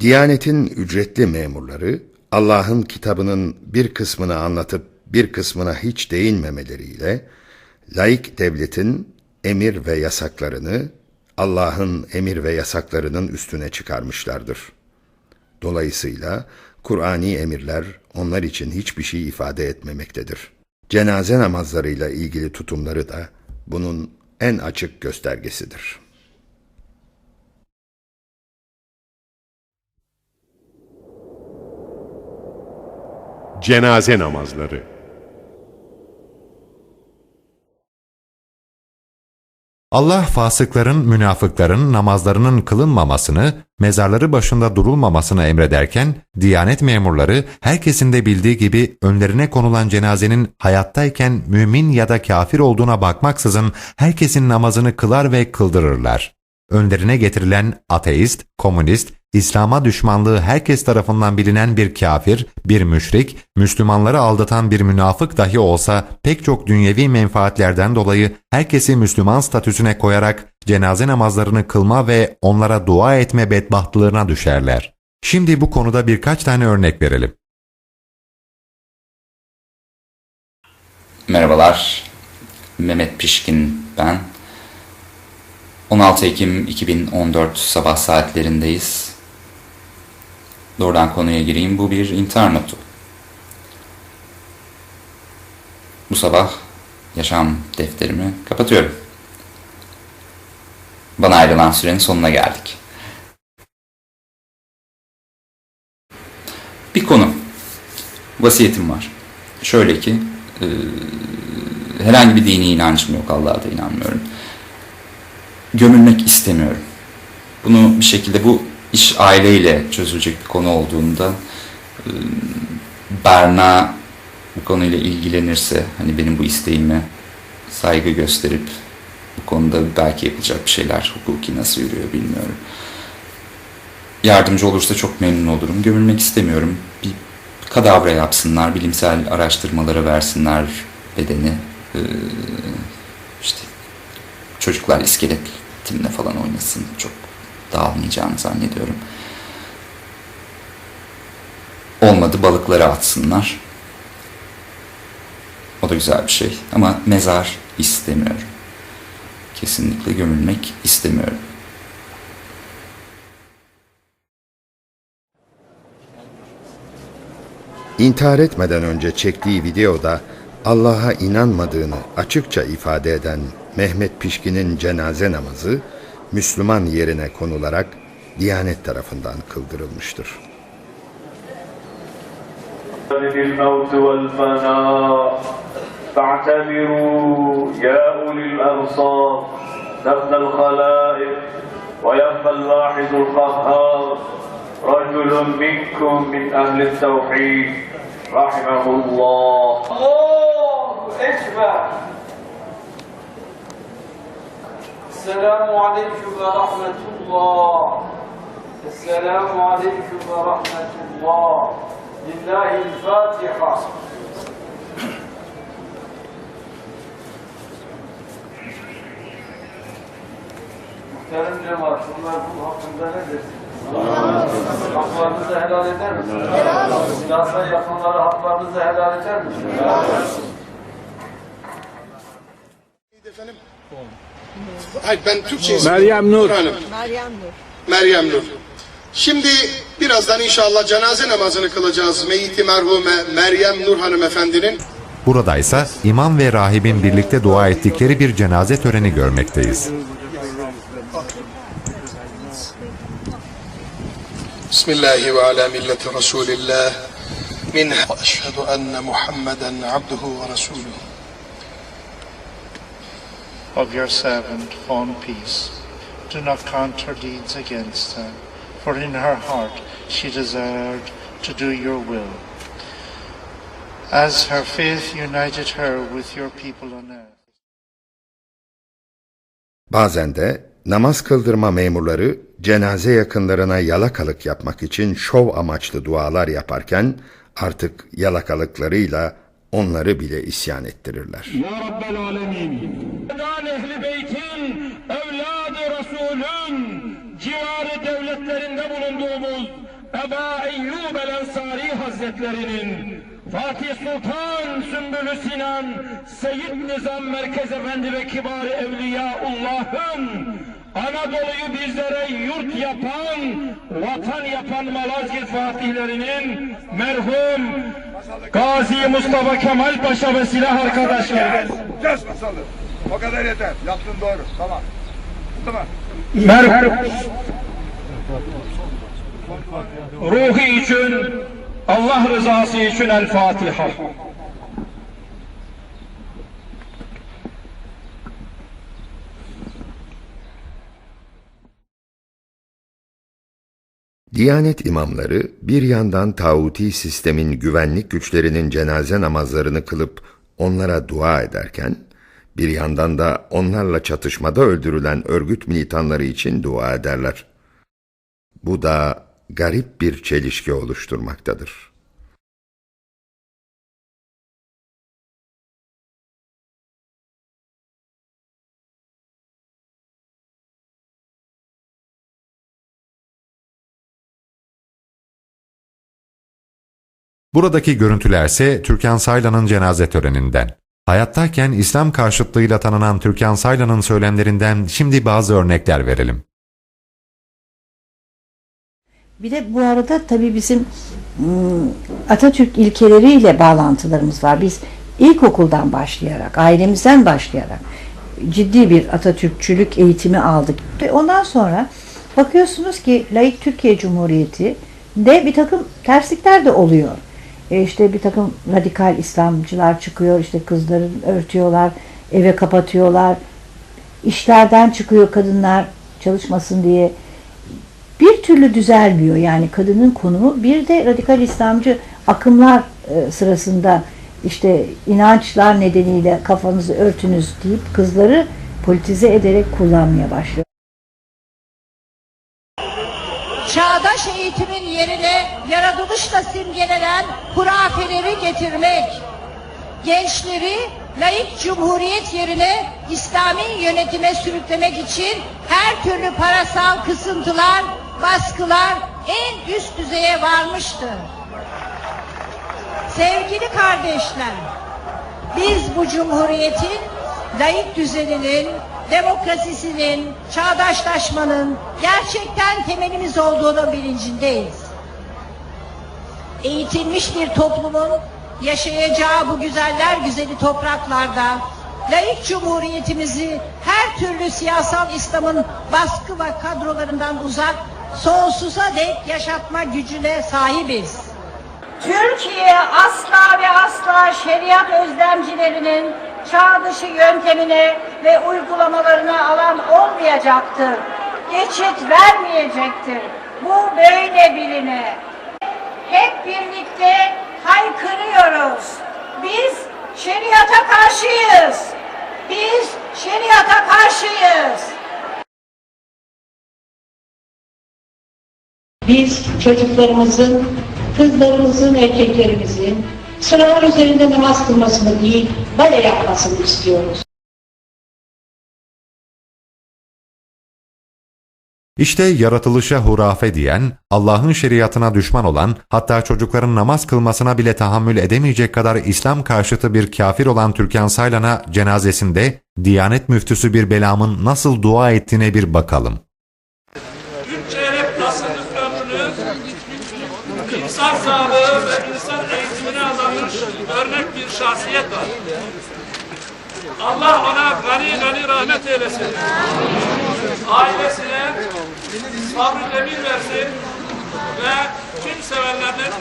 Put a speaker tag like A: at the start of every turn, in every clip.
A: Diyanetin ücretli memurları Allah'ın kitabının bir kısmını anlatıp bir kısmına hiç değinmemeleriyle laik devletin emir ve yasaklarını Allah'ın emir ve yasaklarının üstüne çıkarmışlardır. Dolayısıyla Kur'ani emirler onlar için hiçbir şey ifade etmemektedir. Cenaze namazlarıyla ilgili tutumları da bunun en açık göstergesidir.
B: Cenaze namazları
C: Allah fasıkların, münafıkların namazlarının kılınmamasını, mezarları başında durulmamasını emrederken, Diyanet memurları herkesin de bildiği gibi önlerine konulan cenazenin hayattayken mümin ya da kafir olduğuna bakmaksızın herkesin namazını kılar ve kıldırırlar. Önlerine getirilen ateist, komünist, İslam'a düşmanlığı herkes tarafından bilinen bir kafir, bir müşrik, Müslümanları aldatan bir münafık dahi olsa pek çok dünyevi menfaatlerden dolayı herkesi Müslüman statüsüne koyarak cenaze namazlarını kılma ve onlara dua etme bedbahtlığına düşerler. Şimdi bu konuda birkaç tane örnek verelim.
D: Merhabalar, Mehmet Pişkin ben. 16 Ekim 2014 sabah saatlerindeyiz. Doğrudan konuya gireyim. Bu bir intihar notu. Bu sabah yaşam defterimi kapatıyorum. Bana ayrılan sürenin sonuna geldik. Bir konu. Vasiyetim var. Şöyle ki, e, herhangi bir dini inancım yok. Allah'a da inanmıyorum. Gömülmek istemiyorum. Bunu bir şekilde bu iş aileyle çözülecek bir konu olduğunda Berna bu konuyla ilgilenirse hani benim bu isteğime saygı gösterip bu konuda belki yapılacak bir şeyler hukuki nasıl yürüyor bilmiyorum. Yardımcı olursa çok memnun olurum. Gömülmek istemiyorum. Bir kadavra yapsınlar, bilimsel araştırmalara versinler bedeni. Ee, işte çocuklar iskeletimle falan oynasın. Çok dağılmayacağını zannediyorum. Olmadı balıkları atsınlar. O da güzel bir şey. Ama mezar istemiyorum. Kesinlikle gömülmek istemiyorum.
A: İntihar etmeden önce çektiği videoda Allah'a inanmadığını açıkça ifade eden Mehmet Pişkin'in cenaze namazı Müslüman yerine konularak Diyanet tarafından kıldırılmıştır.
E: بالموت والفناء فاعتبروا يا أولي الأبصار نفذ الخلائق ويبقى الواحد القهار رجل منكم من أهل التوحيد رحمه الله
F: الله أكبر السلام عليكم ورحمة الله السلام عليكم ورحمة الله لله الفاتحة Muhterem cemaat, bunlar bu hakkında ne dersiniz? Haklarınızı helal eder misiniz? Helal olsun. Silahsa yakınları haklarınızı helal eder misiniz? Helal olsun.
G: Efendim? Hayır ben Türkçe
H: Meryem Nur.
G: Hanım.
I: Meryem Nur.
G: Meryem Nur. Şimdi birazdan inşallah cenaze namazını kılacağız. Meyyiti merhume Meryem Nur hanımefendinin.
C: Buradaysa imam ve rahibin birlikte dua ettikleri bir cenaze töreni görmekteyiz.
G: Bismillahi ve ala milleti Resulillah. Min eşhedü enne Muhammeden abduhu ve resuluhu.
H: Of your servant on peace. Do not count her deeds against her, for in her heart she desired to do your will. As her faith united her with your people on earth.
A: Bazen de namaz kıldırma memurları cenaze yakınlarına yalakalık yapmak için şov amaçlı dualar yaparken artık yalakalıklarıyla onları bile isyan ettirirler.
F: Ehl-i Beyt'in, evladı
B: Eba Eyyub el Ensari Hazretlerinin, Fatih Sultan Sümbülü Sinan, Seyyid Nizam Merkez Efendi ve Kibar-ı Evliyaullah'ın Anadolu'yu bizlere yurt yapan, vatan yapan Malazgirt Fatihlerinin merhum Gazi Mustafa Kemal Paşa ve silah arkadaşları.
I: Kes masalı. O kadar yeter. Yaptın doğru. Tamam. Tamam.
B: merhum ruhu için Allah rızası için El Fatiha.
A: Diyanet imamları bir yandan tağuti sistemin güvenlik güçlerinin cenaze namazlarını kılıp onlara dua ederken, bir yandan da onlarla çatışmada öldürülen örgüt militanları için dua ederler. Bu da garip bir çelişki oluşturmaktadır.
C: Buradaki görüntülerse Türkan Saylan'ın cenaze töreninden. Hayattayken İslam karşıtlığıyla tanınan Türkan Saylan'ın söylemlerinden şimdi bazı örnekler verelim.
J: Bir de bu arada tabii bizim ım, Atatürk ilkeleriyle bağlantılarımız var. Biz ilkokuldan başlayarak, ailemizden başlayarak ciddi bir Atatürkçülük eğitimi aldık. Ve ondan sonra bakıyorsunuz ki laik Türkiye Cumhuriyeti de bir takım terslikler de oluyor. E işte bir takım radikal İslamcılar çıkıyor, işte kızları örtüyorlar, eve kapatıyorlar, işlerden çıkıyor kadınlar çalışmasın diye bir türlü düzelmiyor yani kadının konumu bir de radikal İslamcı akımlar e, sırasında işte inançlar nedeniyle kafanızı örtünüz deyip kızları politize ederek kullanmaya başlıyor.
K: çağdaş eğitimin yerine yaratılışla simgelenen hurafeleri getirmek, gençleri laik cumhuriyet yerine İslami yönetime sürüklemek için her türlü parasal kısıntılar, baskılar en üst düzeye varmıştır. Sevgili kardeşler, biz bu cumhuriyetin layık düzeninin, demokrasisinin, çağdaşlaşmanın gerçekten temelimiz olduğunu bilincindeyiz. Eğitilmiş bir toplumun yaşayacağı bu güzeller güzeli topraklarda layık cumhuriyetimizi her türlü siyasal İslam'ın baskı ve kadrolarından uzak sonsuza dek yaşatma gücüne sahibiz. Türkiye asla ve asla şeriat özlemcilerinin çağ dışı yöntemine ve uygulamalarına alan olmayacaktır. Geçit vermeyecektir. Bu böyle biline. Hep birlikte haykırıyoruz. Biz şeriata karşıyız. Biz şeriata karşıyız.
L: Biz çocuklarımızın, kızlarımızın, erkeklerimizin sıralar üzerinde namaz kılmasını değil, bale yapmasını istiyoruz.
C: İşte yaratılışa hurafe diyen, Allah'ın şeriatına düşman olan, hatta çocukların namaz kılmasına bile tahammül edemeyecek kadar İslam karşıtı bir kafir olan Türkan Saylan'a cenazesinde Diyanet müftüsü bir belamın nasıl dua ettiğine bir bakalım.
B: Üç çeyrek asırlık ömrünü insan sağlığı ve insan eğitimine adamış örnek bir şahsiyet var. Allah ona gani gani rahmet eylesin. Ailesine sabrı emin versin ve tüm sevenlerinin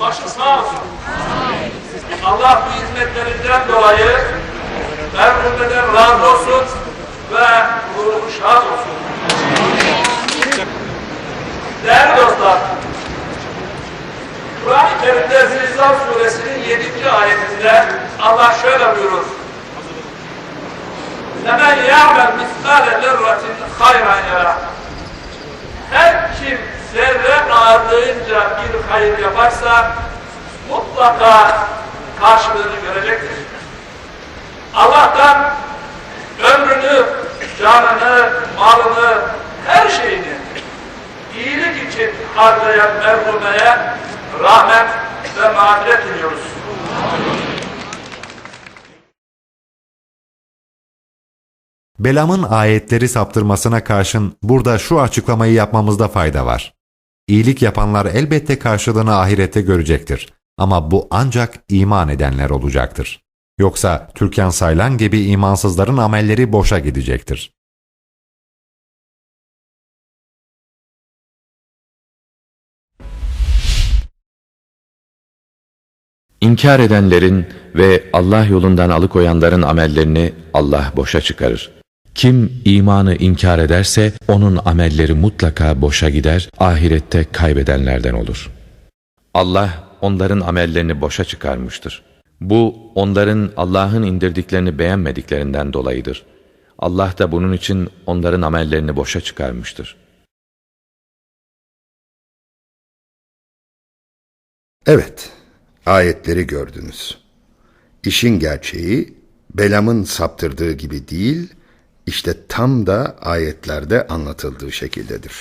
B: başı sağ olsun. Allah bu hizmetlerinden dolayı merhumeden razı olsun ve ruhu şad olsun. Zilzal suresinin 7. ayetinde Allah şöyle buyurur. Hemen ya'mel miskale zerratin hayran yara. Her kim zerre ağırlığınca bir hayır yaparsa mutlaka karşılığını görecektir. Allah'tan ömrünü, canını, malını, her şeyini iyilik için harcayan merhumeye rahmet ve mağfiret diliyoruz.
C: Belam'ın ayetleri saptırmasına karşın burada şu açıklamayı yapmamızda fayda var. İyilik yapanlar elbette karşılığını ahirette görecektir. Ama bu ancak iman edenler olacaktır. Yoksa Türkan Saylan gibi imansızların amelleri boşa gidecektir.
M: İnkar edenlerin ve Allah yolundan alıkoyanların amellerini Allah boşa çıkarır. Kim imanı inkar ederse onun amelleri mutlaka boşa gider, ahirette kaybedenlerden olur. Allah onların amellerini boşa çıkarmıştır. Bu onların Allah'ın indirdiklerini beğenmediklerinden dolayıdır. Allah da bunun için onların amellerini boşa çıkarmıştır.
A: Evet, ayetleri gördünüz. İşin gerçeği Belam'ın saptırdığı gibi değil, işte tam da ayetlerde anlatıldığı şekildedir.